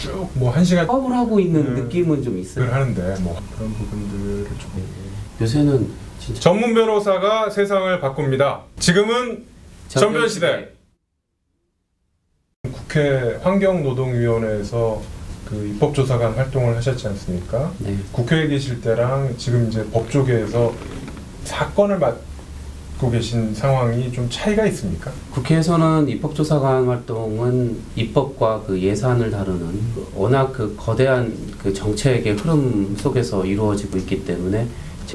쭉 뭐 한 시간 사업을 하고 있는 음. 느낌은 좀 있어요. 을 하는데 뭐 그런 부분들을 조금 요새는 진짜 전문 변호사가 세상을 바꿉니다. 지금은 전변 시대. 국회 환경노동위원회에서 그 입법조사관 활동을 하셨지 않습니까? 네. 국회에 계실 때랑 지금 이제 법조계에서 사건을 맡 고 계신 상황이 좀 차이가 있습니까? 국회에서는 입법조사관 활동은 입법과 그 예산을 다루는 그 워낙 그 거대한 그 정책의 흐름 속에서 이루어지고 있기 때문에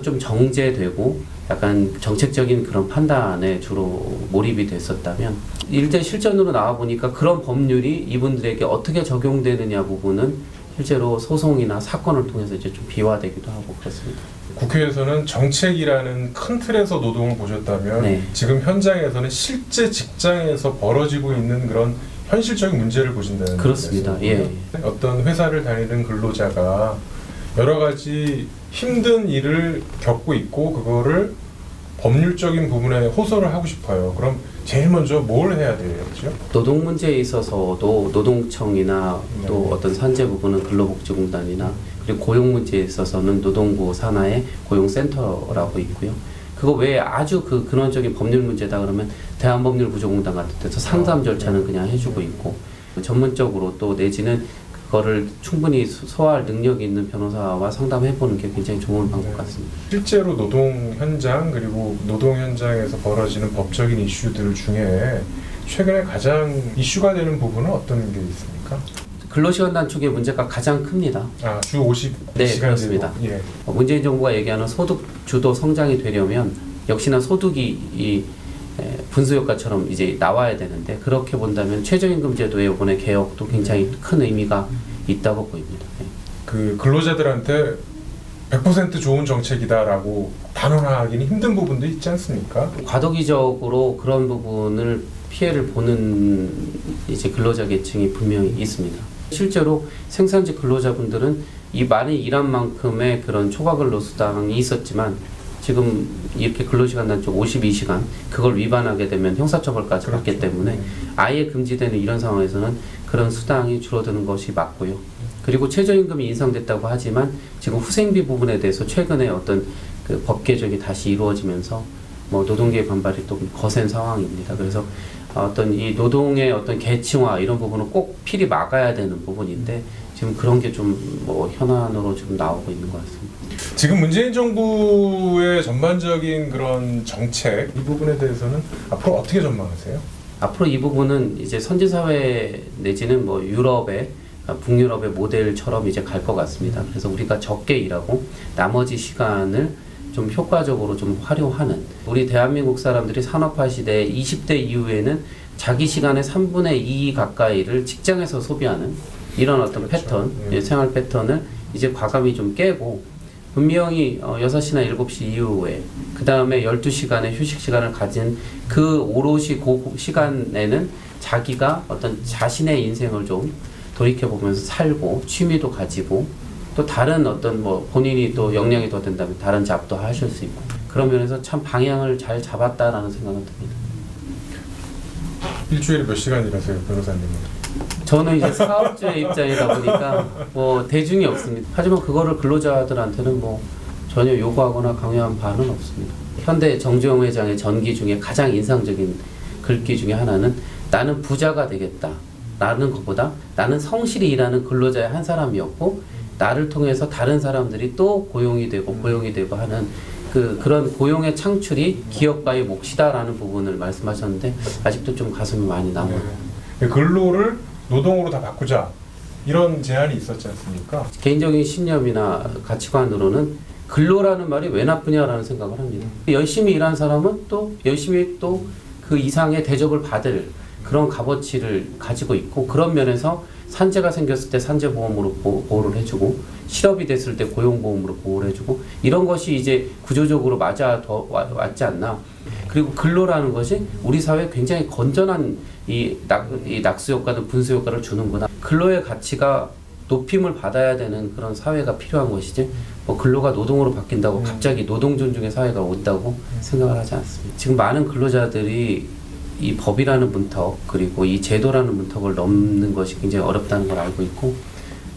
좀 정제되고 약간 정책적인 그런 판단에 주로 몰입이 됐었다면 일대 실전으로 나와 보니까 그런 법률이 이분들에게 어떻게 적용되느냐 부분은 실제로 소송이나 사건을 통해서 이제 좀 비화되기도 하고 그렇습니다. 국회에서는 정책이라는 큰 틀에서 노동을 보셨다면 네. 지금 현장에서는 실제 직장에서 벌어지고 있는 그런 현실적인 문제를 보신다는 그렇습니다. 예. 어떤 회사를 다니는 근로자가 여러 가지 힘든 일을 겪고 있고 그거를 법률적인 부분에 호소를 하고 싶어요. 그럼 제일 먼저 뭘 해야 되겠죠? 노동 문제에 있어서도 노동청이나 또 네. 어떤 산재 부분은 근로복지공단이나 그리고 고용 문제에 있어서는 노동부 산하의 고용센터라고 있고요. 그거 외에 아주 그 근원적인 법률 문제다 그러면 대한법률구조공단 같은 데서 상담 아, 절차는 네. 그냥 해주고 있고 전문적으로 또 내지는 그거를 충분히 소- 소화할 능력이 있는 변호사와 상담해보는 게 굉장히 좋은 방법 네. 같습니다. 실제로 노동 현장 그리고 노동 현장에서 벌어지는 법적인 이슈들 중에 최근에 가장 이슈가 되는 부분은 어떤 게 있습니까? 근로시간 단축의 문제가 가장 큽니다. 아, 주 50시간 네, 그렇습니다. 예. 어, 문재인 정부가 얘기하는 소득 주도 성장이 되려면 역시나 소득이 분수 효과처럼 이제 나와야 되는데 그렇게 본다면 최저임금 제도의 이번에 개혁도 굉장히 큰 의미가 있다고 보입니다. 네. 그 근로자들한테 100% 좋은 정책이다라고 단언하기는 힘든 부분도 있지 않습니까? 과도기적으로 그런 부분을 피해를 보는 이제 근로자 계층이 분명히 있습니다. 실제로 생산직 근로자분들은 이 많이 일한 만큼의 그런 초과 근로 수당이 있었지만 지금 이렇게 근로시간 단축 52시간 그걸 위반하게 되면 형사처벌까지 받기 때문에 아예 금지되는 이런 상황에서는 그런 수당이 줄어드는 것이 맞고요. 그리고 최저임금이 인상됐다고 하지만 지금 후생비 부분에 대해서 최근에 어떤 그 법 개정이 다시 이루어지면서 뭐 노동계의 반발이 또 거센 상황입니다. 그래서 어떤 이 노동의 어떤 계층화 이런 부분은 꼭 필히 막아야 되는 부분인데 지금 그런 게 좀 뭐 현안으로 지금 나오고 있는 것 같습니다. 지금 문재인 정부의 전반적인 그런 정책 이 부분에 대해서는 앞으로 어떻게 전망하세요? 앞으로 이 부분은 이제 선진 사회 내지는 뭐 유럽의 아, 북유럽의 모델처럼 이제 갈 것 같습니다. 그래서 우리가 적게 일하고 나머지 시간을 좀 효과적으로 좀 활용하는 우리 대한민국 사람들이 산업화 시대 20대 이후에는 자기 시간의 3분의 2 가까이를 직장에서 소비하는 이런 어떤 그렇죠. 패턴, 예. 예, 생활 패턴을 이제 과감히 좀 깨고 분명히 어, 6시나 7시 이후에 그 다음에 12시간의 휴식 시간을 가진 그 오롯이 그 시간에는 자기가 어떤 자신의 인생을 좀 돌이켜보면서 살고 취미도 가지고 또 다른 어떤 뭐 본인이 또 역량이 더 된다면 다른 잡도 하실 수 있고 그런 면에서 참 방향을 잘 잡았다라는 생각은 듭니다. 일주일에 몇 시간 일하세요, 변호사님은? 저는 이제 사업주의 입장이다 보니까 뭐 대중이 없습니다. 하지만 그거를 근로자들한테는 뭐 전혀 요구하거나 강요한 바는 없습니다. 현대 정주영 회장의 전기 중에 가장 인상적인 글귀 중에 하나는 나는 부자가 되겠다. 라는 것보다 나는 성실히 일하는 근로자의 한 사람이었고 나를 통해서 다른 사람들이 또 고용이 되고 고용이 되고 하는 그 그런 고용의 창출이 기업가의 몫이다라는 부분을 말씀하셨는데 아직도 좀 가슴이 많이 남아요. 네. 근로를 노동으로 다 바꾸자 이런 제안이 있었지 않습니까? 개인적인 신념이나 가치관으로는 근로라는 말이 왜 나쁘냐라는 생각을 합니다. 열심히 일한 사람은 또 열심히 또 그 이상의 대접을 받을 그런 값어치를 가지고 있고 그런 면에서 산재가 생겼을 때 산재보험으로 보, 보호를 해주고 실업이 됐을 때 고용보험으로 보호를 해주고 이런 것이 이제 구조적으로 맞아 더 와- 왔지 않나 그리고 근로라는 것이 우리 사회에 굉장히 건전한 이, 낙, 이 낙수 효과든 분수 효과를 주는구나. 근로의 가치가 높임을 받아야 되는 그런 사회가 필요한 것이지 뭐 근로가 노동으로 바뀐다고 음. 갑자기 노동 존중의 사회가 온다고 음. 생각을 하지 않습니다. 지금 많은 근로자들이 이 법이라는 문턱 그리고 이 제도라는 문턱을 넘는 것이 굉장히 어렵다는 걸 알고 있고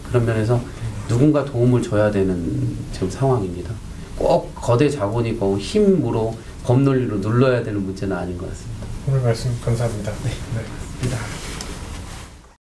그런 면에서 누군가 도움을 줘야 되는 지금 상황입니다. 꼭 거대 자본이 뭐 힘으로 법논리로 눌러야 되는 문제는 아닌 것 같습니다. 오늘 말씀 감사합니다. 네. 네.